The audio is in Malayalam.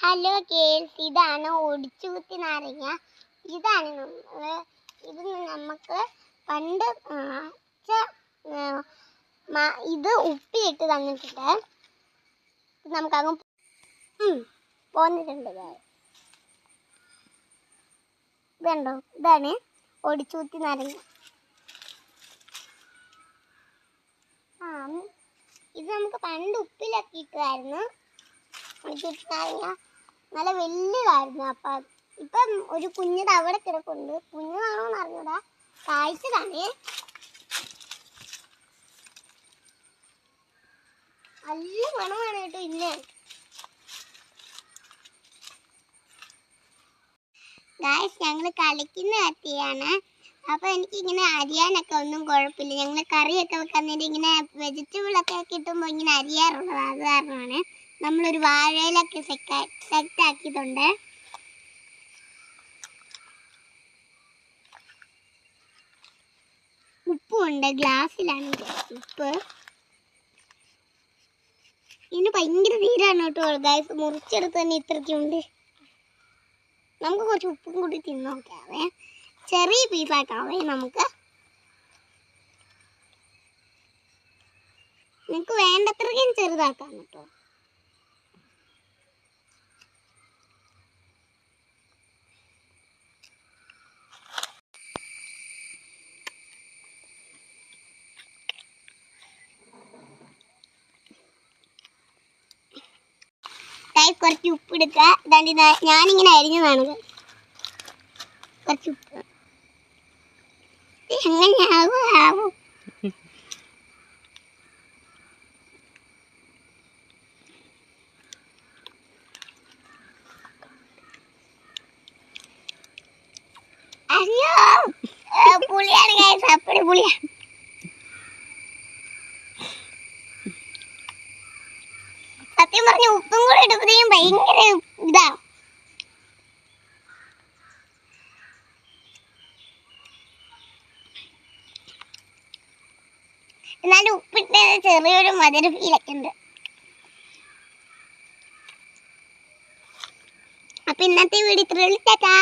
ഹലോ കേൾസ് ഇതാണ് ഒടിച്ചുകുത്തി നാരങ്ങ. ഇതാണ് നമ്മൾ ഇത് നമുക്ക് പണ്ട് ഇത് ഉപ്പിയിട്ട് തന്നിട്ടുണ്ട്. നമുക്ക് ഉം, പോന്നിട്ടുണ്ട് ഇതുണ്ടോ? ഇതാണ് ഒടിച്ചുകുത്തി നാരങ്ങ. ആ ഇത് നമുക്ക് പണ്ട് ഉപ്പിലൊക്കെ ഇട്ടതായിരുന്നു ഒടിച്ചുകുത്തി നാരങ്ങ. നല്ല വലുതായിരുന്നു. അപ്പം ഇപ്പം ഒരു കുഞ്ഞത് അവിടെ കിടപ്പുണ്ട്. കുഞ്ഞതാണോ എന്ന് അറിഞ്ഞൂടാ. കായ്ച്ചതാണ് നല്ല മണമാണ് കേട്ടോ ഇന്ന്. ഗായ്സ് ഞങ്ങൾ കളിക്കുന്ന കത്തിയാണ്. അപ്പൊ എനിക്ക് ഇങ്ങനെ അരിയാനൊക്കെ ഒന്നും കുഴപ്പമില്ല. ഞങ്ങൾ കറിയൊക്കെ വെക്കാൻ നേരം ഇങ്ങനെ വെജിറ്റബിൾ ഒക്കെ കിട്ടുമ്പോൾ ഇങ്ങനെ അരിയാറുള്ളത്. അത് കാരണമാണ്. നമ്മളൊരു വാഴയിലൊക്കെ സെറ്റ് ആക്കിയിട്ടുണ്ട്. ഉപ്പുണ്ട് ഗ്ലാസ്സിലാണ് ഉപ്പ്. ഇതിന് ഭയങ്കര തീരാണ് കേട്ടോ ഗ്യാസ് മുറിച്ചെടുത്ത് തന്നെ ഇത്രയ്ക്കുണ്ട്. നമുക്ക് കുറച്ച് ഉപ്പും കൂടി തിന്നോക്കാവേ ചെറിയ പീസാക്കാവേ നമുക്ക്. നിങ്ങൾക്ക് വേണ്ടത്രയ്ക്കും ചെറുതാക്കാം കേട്ടോ. കുറച്ച് ഉപ്പ് എടുക്കുക. ഇതാണ്ട് ഇതാ ഞാനിങ്ങനെ അരിഞ്ഞതാണ്. കുറച്ച് ഉപ്പ്. ഇത് എങ്ങനെയാവും? ആവും. അയ്യോ പുളിയാണ് guys, അപ്പടി പുളിയാ പറഞ്ഞ ഉപ്പും കൂടെ ഇടുമ്പോഴത്തേക്കും ഭയങ്കര ഇതാ. എന്നാലും ഉപ്പിട്ട് ചെറിയൊരു മധുര ഫീലൊക്കെ ഉണ്ട്. അപ്പൊ ഇന്നത്തെ വീഡിയോ ഇത്രയുള്ളൂ ചേട്ടാ